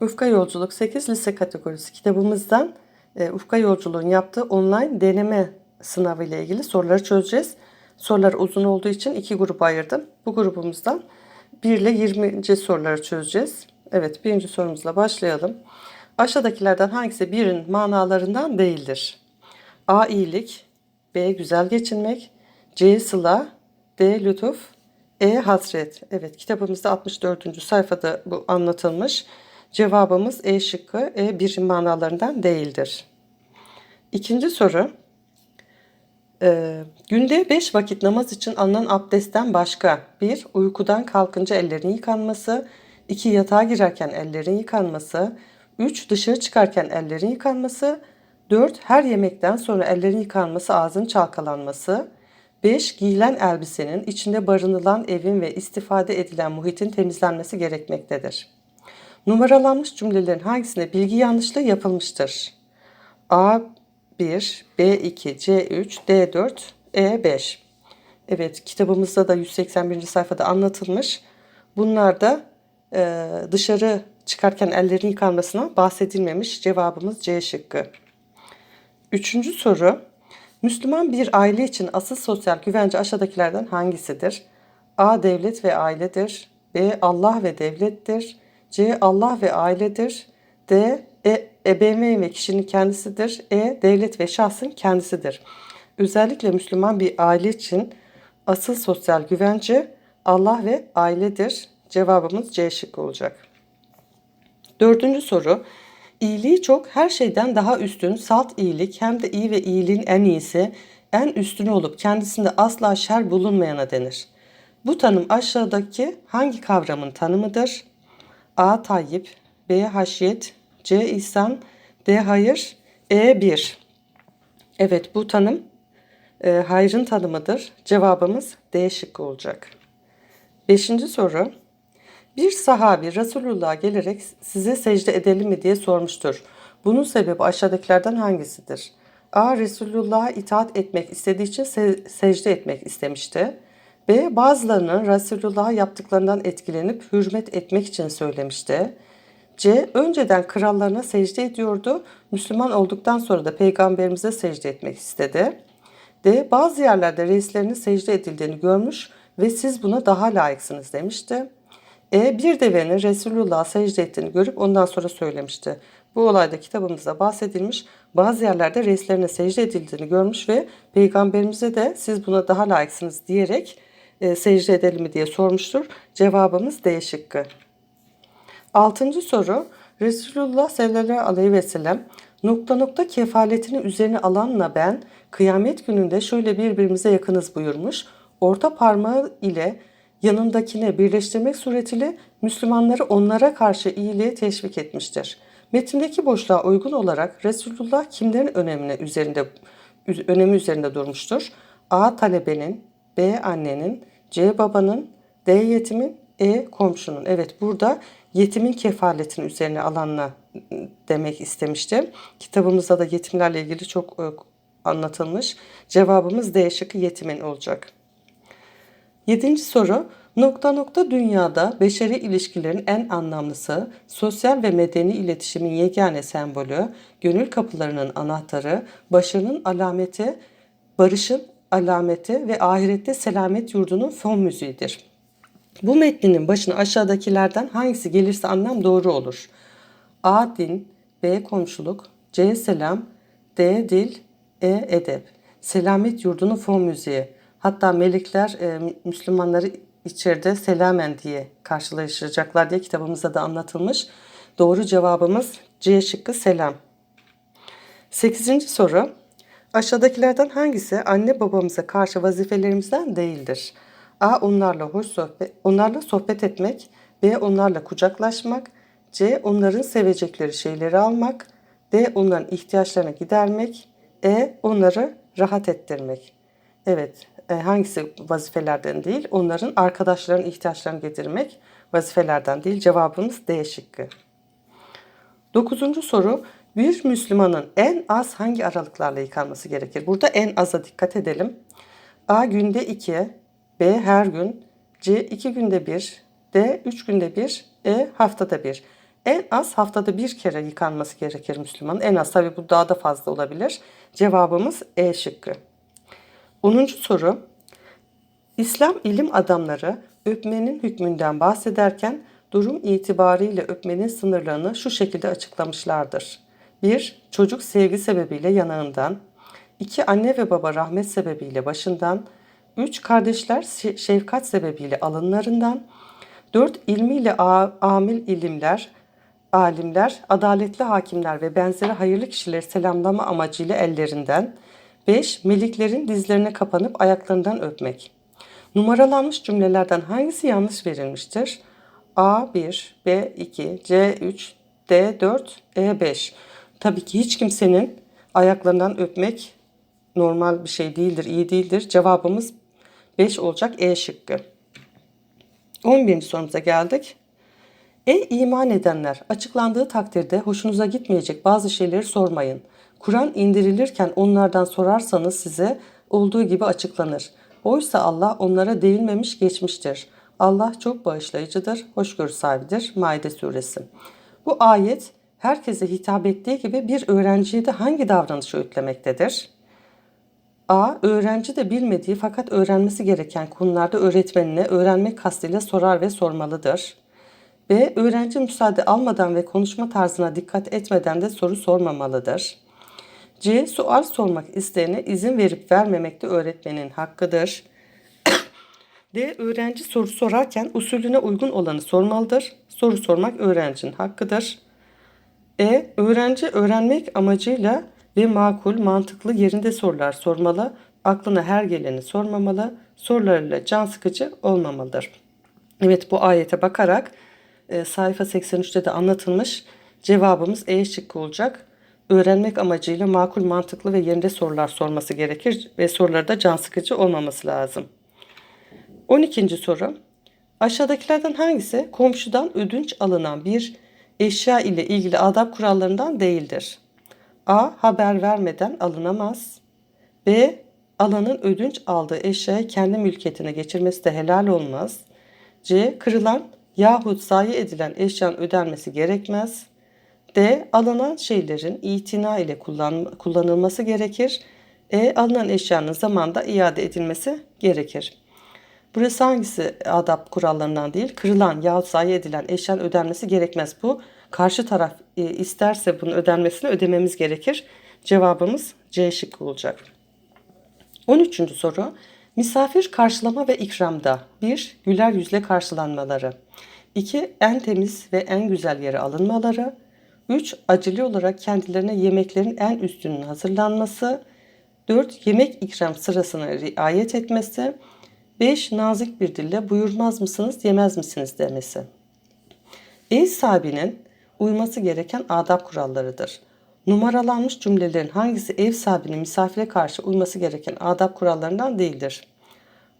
Ufka Yolculuk 8 lise kategorisi kitabımızdan e, Ufka Yolculuğun yaptığı online deneme sınavı ile ilgili soruları çözeceğiz. Sorular uzun olduğu için iki gruba ayırdım. Bu grubumuzdan 1 ile 20. soruları çözeceğiz. Evet birinci sorumuzla başlayalım. Aşağıdakilerden hangisi birin manalarından değildir? A. iyilik B. Güzel geçinmek C. Sıla D. Lütuf E. Hasret. Evet kitabımızda 64. sayfada bu anlatılmış. Cevabımız E şıkkı. E birin manalarından değildir. İkinci soru. Ee, günde 5 vakit namaz için alınan abdestten başka 1. Uykudan kalkınca ellerin yıkanması 2. Yatağa girerken ellerin yıkanması 3. Dışarı çıkarken ellerin yıkanması 4. Her yemekten sonra ellerin yıkanması ağzın çalkalanması 5. Giyilen elbisenin içinde barınılan evin ve istifade edilen muhitin temizlenmesi gerekmektedir. Numaralanmış cümlelerin hangisinde bilgi yanlışlığı yapılmıştır? A 1, B2, C3, D4, E5. Evet kitabımızda da 181. sayfada anlatılmış. Bunlar da e, dışarı çıkarken ellerin yıkanmasına bahsedilmemiş. Cevabımız C şıkkı. Üçüncü soru. Müslüman bir aile için asıl sosyal güvence aşağıdakilerden hangisidir? A. Devlet ve ailedir. B. Allah ve devlettir. C. Allah ve ailedir. D. E, ebeveyn ve kişinin kendisidir. E. Devlet ve şahsın kendisidir. Özellikle Müslüman bir aile için asıl sosyal güvence Allah ve ailedir. Cevabımız C şıkkı olacak. Dördüncü soru. İyiliği çok her şeyden daha üstün, salt iyilik hem de iyi ve iyiliğin en iyisi, en üstünü olup kendisinde asla şer bulunmayana denir. Bu tanım aşağıdaki hangi kavramın tanımıdır? A. Tayyip B. Haşiyet C. İhsan D. Hayır E. Bir. Evet bu tanım e, hayrın tanımıdır. Cevabımız D şıkkı olacak. Beşinci soru. Bir sahabi Resulullah'a gelerek size secde edelim mi diye sormuştur. Bunun sebebi aşağıdakilerden hangisidir? A. Resulullah'a itaat etmek istediği için se- secde etmek istemişti. B. Bazılarının Resulullah'a yaptıklarından etkilenip hürmet etmek için söylemişti. C. Önceden krallarına secde ediyordu. Müslüman olduktan sonra da peygamberimize secde etmek istedi. D. Bazı yerlerde reislerinin secde edildiğini görmüş ve siz buna daha layıksınız demişti. E. Bir devenin Resulullah'a secde ettiğini görüp ondan sonra söylemişti. Bu olayda kitabımızda bahsedilmiş bazı yerlerde reislerine secde edildiğini görmüş ve peygamberimize de siz buna daha layıksınız diyerek e, secde edelim mi diye sormuştur. Cevabımız D şıkkı. Altıncı soru. Resulullah sallallahu aleyhi ve sellem nokta nokta kefaletini üzerine alanla ben kıyamet gününde şöyle birbirimize yakınız buyurmuş. Orta parmağı ile yanındakine birleştirmek suretiyle Müslümanları onlara karşı iyiliğe teşvik etmiştir. Metindeki boşluğa uygun olarak Resulullah kimlerin önemine üzerinde önemi üzerinde durmuştur? A. Talebenin, B. Annenin, C. Babanın, D. Yetimin, E. Komşunun. Evet burada yetimin kefaletini üzerine alanla demek istemiştim. Kitabımızda da yetimlerle ilgili çok e, anlatılmış. Cevabımız D şıkkı yetimin olacak. Yedinci soru. Nokta nokta dünyada beşeri ilişkilerin en anlamlısı, sosyal ve medeni iletişimin yegane sembolü, gönül kapılarının anahtarı, başarının alameti, barışın alameti ve ahirette selamet yurdunun fon müziğidir. Bu metninin başına aşağıdakilerden hangisi gelirse anlam doğru olur. A. Din B. Komşuluk C. Selam D. Dil E. Edep Selamet yurdunun fon müziği. Hatta melekler e, Müslümanları içeride selamen diye karşılaşacaklar diye kitabımızda da anlatılmış. Doğru cevabımız C şıkkı selam. Sekizinci soru. Aşağıdakilerden hangisi anne babamıza karşı vazifelerimizden değildir? A. Onlarla hoş sohbet, onlarla sohbet etmek. B. Onlarla kucaklaşmak. C. Onların sevecekleri şeyleri almak. D. Onların ihtiyaçlarını gidermek. E. Onları rahat ettirmek. Evet, e, hangisi vazifelerden değil? Onların arkadaşların ihtiyaçlarını getirmek vazifelerden değil. Cevabımız D şıkkı. Dokuzuncu soru. Bir Müslümanın en az hangi aralıklarla yıkanması gerekir? Burada en aza dikkat edelim. A. Günde 2, B. Her gün, C. 2 günde bir, D. 3 günde bir, E. Haftada bir. En az haftada bir kere yıkanması gerekir Müslümanın. En az tabi bu daha da fazla olabilir. Cevabımız E şıkkı. 10. soru. İslam ilim adamları öpmenin hükmünden bahsederken durum itibariyle öpmenin sınırlarını şu şekilde açıklamışlardır. 1. Çocuk sevgi sebebiyle yanağından. 2. Anne ve baba rahmet sebebiyle başından. 3. Kardeşler şe- şefkat sebebiyle alınlarından. 4. ilmiyle amil ilimler, alimler, adaletli hakimler ve benzeri hayırlı kişileri selamlama amacıyla ellerinden. 5. Meliklerin dizlerine kapanıp ayaklarından öpmek. Numaralanmış cümlelerden hangisi yanlış verilmiştir? A1, B2, C3, D4, E5. Tabii ki hiç kimsenin ayaklarından öpmek normal bir şey değildir, iyi değildir. Cevabımız 5 olacak E şıkkı. 11. sorumuza geldik. Ey iman edenler, açıklandığı takdirde hoşunuza gitmeyecek bazı şeyleri sormayın. Kur'an indirilirken onlardan sorarsanız size olduğu gibi açıklanır. Oysa Allah onlara değinmemiş geçmiştir. Allah çok bağışlayıcıdır, hoşgörü sahibidir. Maide suresi. Bu ayet herkese hitap ettiği gibi bir öğrenciye de hangi davranışı öğütlemektedir? A. Öğrenci de bilmediği fakat öğrenmesi gereken konularda öğretmenine öğrenmek kastıyla sorar ve sormalıdır. B. Öğrenci müsaade almadan ve konuşma tarzına dikkat etmeden de soru sormamalıdır. C. Sual sormak isteyene izin verip vermemek de öğretmenin hakkıdır. D. Öğrenci soru sorarken usulüne uygun olanı sormalıdır. Soru sormak öğrencinin hakkıdır. E. Öğrenci öğrenmek amacıyla ve makul, mantıklı yerinde sorular sormalı. Aklına her geleni sormamalı. Sorularıyla can sıkıcı olmamalıdır. Evet bu ayete bakarak e, sayfa 83'te de anlatılmış cevabımız E şıkkı olacak. Öğrenmek amacıyla makul, mantıklı ve yerinde sorular sorması gerekir ve soruları da can sıkıcı olmaması lazım. 12. soru. Aşağıdakilerden hangisi komşudan ödünç alınan bir eşya ile ilgili adab kurallarından değildir? A. Haber vermeden alınamaz. B. Alanın ödünç aldığı eşyayı kendi mülkiyetine geçirmesi de helal olmaz. C. Kırılan yahut zayi edilen eşyanın ödenmesi gerekmez. D. Alınan şeylerin itina ile kullan, kullanılması gerekir. E. Alınan eşyanın zamanda iade edilmesi gerekir. Burası hangisi adab kurallarından değil? Kırılan yahut zayi edilen eşyanın ödenmesi gerekmez. Bu karşı taraf e, isterse bunun ödenmesini ödememiz gerekir. Cevabımız C şıkkı olacak. 13. soru. Misafir karşılama ve ikramda 1. Güler yüzle karşılanmaları 2. En temiz ve en güzel yere alınmaları 3. Acili olarak kendilerine yemeklerin en üstünün hazırlanması 4. Yemek ikram sırasına riayet etmesi 5. Nazik bir dille buyurmaz mısınız yemez misiniz demesi. Ev sahibinin uyması gereken adab kurallarıdır. Numaralanmış cümlelerin hangisi ev sahibinin misafire karşı uyması gereken adab kurallarından değildir?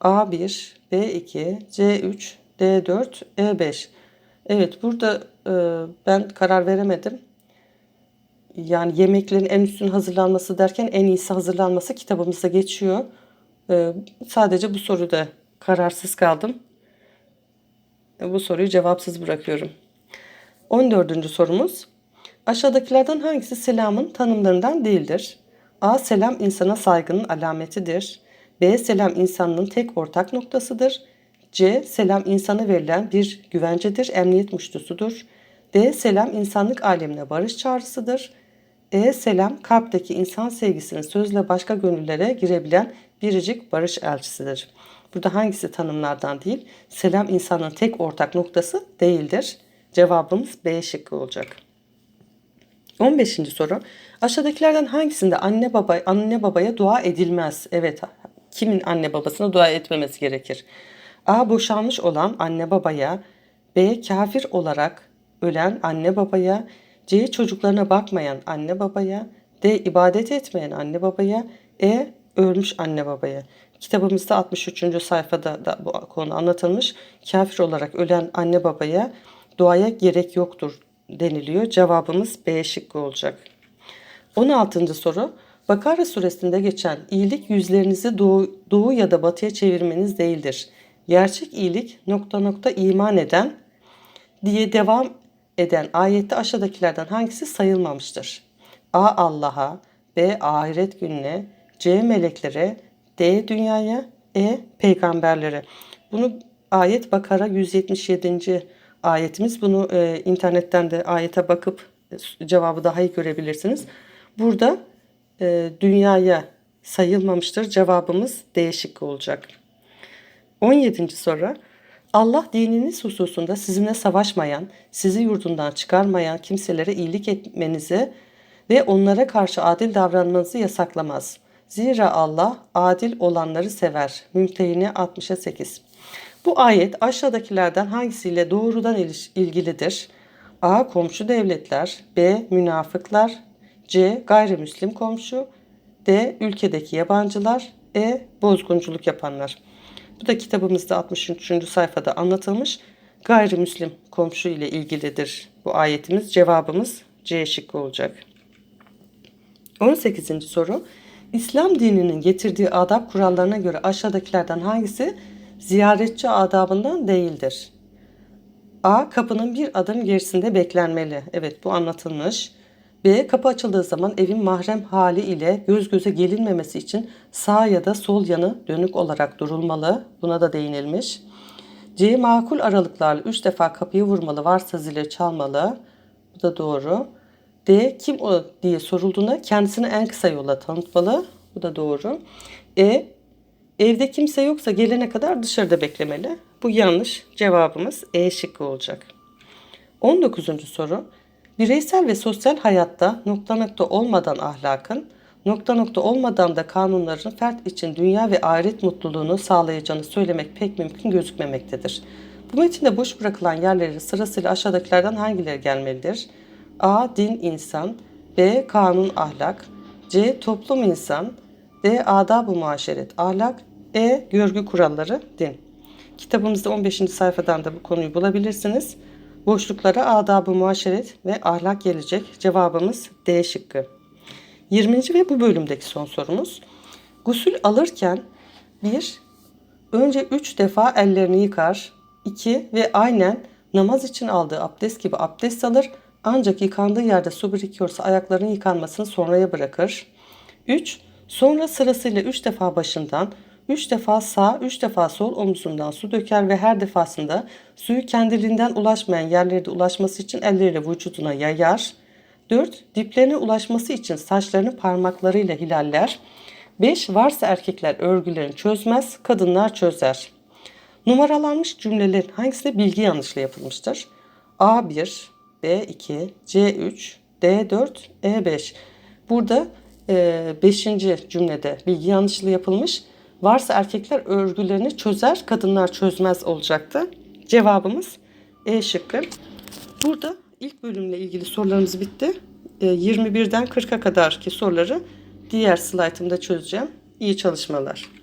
A1, B2, C3, D4, E5. Evet burada e, ben karar veremedim. Yani yemeklerin en üstün hazırlanması derken en iyisi hazırlanması kitabımızda geçiyor. E, sadece bu soruda kararsız kaldım. Bu soruyu cevapsız bırakıyorum. 14. sorumuz. Aşağıdakilerden hangisi selamın tanımlarından değildir? A. Selam insana saygının alametidir. B. Selam insanlığın tek ortak noktasıdır. C. Selam insana verilen bir güvencedir, emniyet muştusudur. D. Selam insanlık alemine barış çağrısıdır. E. Selam kalpteki insan sevgisinin sözle başka gönüllere girebilen biricik barış elçisidir. Burada hangisi tanımlardan değil? Selam insanın tek ortak noktası değildir. Cevabımız B şıkkı olacak. 15. soru. Aşağıdakilerden hangisinde anne baba anne babaya dua edilmez? Evet. Kimin anne babasına dua etmemesi gerekir? A. Boşanmış olan anne babaya. B. Kafir olarak ölen anne babaya. C. Çocuklarına bakmayan anne babaya. D. ibadet etmeyen anne babaya. E. Ölmüş anne babaya. Kitabımızda 63. sayfada da bu konu anlatılmış. Kafir olarak ölen anne babaya duaya gerek yoktur deniliyor. Cevabımız B şıkkı olacak. 16. soru. Bakara suresinde geçen iyilik yüzlerinizi doğu, doğu ya da batıya çevirmeniz değildir. Gerçek iyilik nokta nokta iman eden diye devam eden ayette aşağıdakilerden hangisi sayılmamıştır? A. Allah'a B. Ahiret gününe C. Meleklere D. Dünyaya E. Peygamberlere. Bunu ayet Bakara 177. ayetimiz. Bunu e, internetten de ayete bakıp e, cevabı daha iyi görebilirsiniz. Burada e, dünyaya sayılmamıştır. Cevabımız D şıkkı olacak. 17. soru. Allah dininiz hususunda sizinle savaşmayan, sizi yurdundan çıkarmayan kimselere iyilik etmenizi ve onlara karşı adil davranmanızı yasaklamaz. Zira Allah adil olanları sever. Mümtehine 60'a 8. Bu ayet aşağıdakilerden hangisiyle doğrudan ilgilidir? A. Komşu devletler B. Münafıklar C. Gayrimüslim komşu D. Ülkedeki yabancılar E. Bozgunculuk yapanlar. Bu da kitabımızda 63. sayfada anlatılmış. Gayrimüslim komşu ile ilgilidir bu ayetimiz. Cevabımız C şıkkı olacak. 18. soru. İslam dininin getirdiği adab kurallarına göre aşağıdakilerden hangisi ziyaretçi adabından değildir? A. Kapının bir adım gerisinde beklenmeli. Evet bu anlatılmış. B. Kapı açıldığı zaman evin mahrem hali ile göz göze gelinmemesi için sağ ya da sol yanı dönük olarak durulmalı. Buna da değinilmiş. C. Makul aralıklarla 3 defa kapıyı vurmalı varsa zile çalmalı. Bu da doğru. D. Kim o diye sorulduğunda kendisini en kısa yolla tanıtmalı. Bu da doğru. E. Evde kimse yoksa gelene kadar dışarıda beklemeli. Bu yanlış. Cevabımız E şıkkı olacak. 19. soru. Bireysel ve sosyal hayatta nokta nokta olmadan ahlakın, nokta nokta olmadan da kanunların fert için dünya ve ahiret mutluluğunu sağlayacağını söylemek pek mümkün gözükmemektedir. Bu metinde boş bırakılan yerleri sırasıyla aşağıdakilerden hangileri gelmelidir? A. Din insan B. Kanun ahlak C. Toplum insan D. Adab-ı muaşeret ahlak E. Görgü kuralları din. Kitabımızda 15. sayfadan da bu konuyu bulabilirsiniz. Boşluklara adab-ı muaşeret ve ahlak gelecek. Cevabımız D şıkkı. 20. ve bu bölümdeki son sorumuz. Gusül alırken 1. Önce 3 defa ellerini yıkar. 2. Ve aynen namaz için aldığı abdest gibi abdest alır. Ancak yıkandığı yerde su birikiyorsa ayaklarının yıkanmasını sonraya bırakır. 3. Sonra sırasıyla 3 defa başından, 3 defa sağ, 3 defa sol omzundan su döker ve her defasında suyu kendiliğinden ulaşmayan yerlere ulaşması için elleriyle vücuduna yayar. 4. Diplerine ulaşması için saçlarını parmaklarıyla hilaller. 5. Varsa erkekler örgülerini çözmez, kadınlar çözer. Numaralanmış cümlelerin hangisinde bilgi yanlışlığı yapılmıştır? A1, B2, C3, D4, E5. Burada 5. cümlede bilgi yanlışlığı yapılmış. Varsa erkekler örgülerini çözer, kadınlar çözmez olacaktı. Cevabımız E şıkkı. Burada ilk bölümle ilgili sorularımız bitti. E, 21'den 40'a kadarki soruları diğer slaytımda çözeceğim. İyi çalışmalar.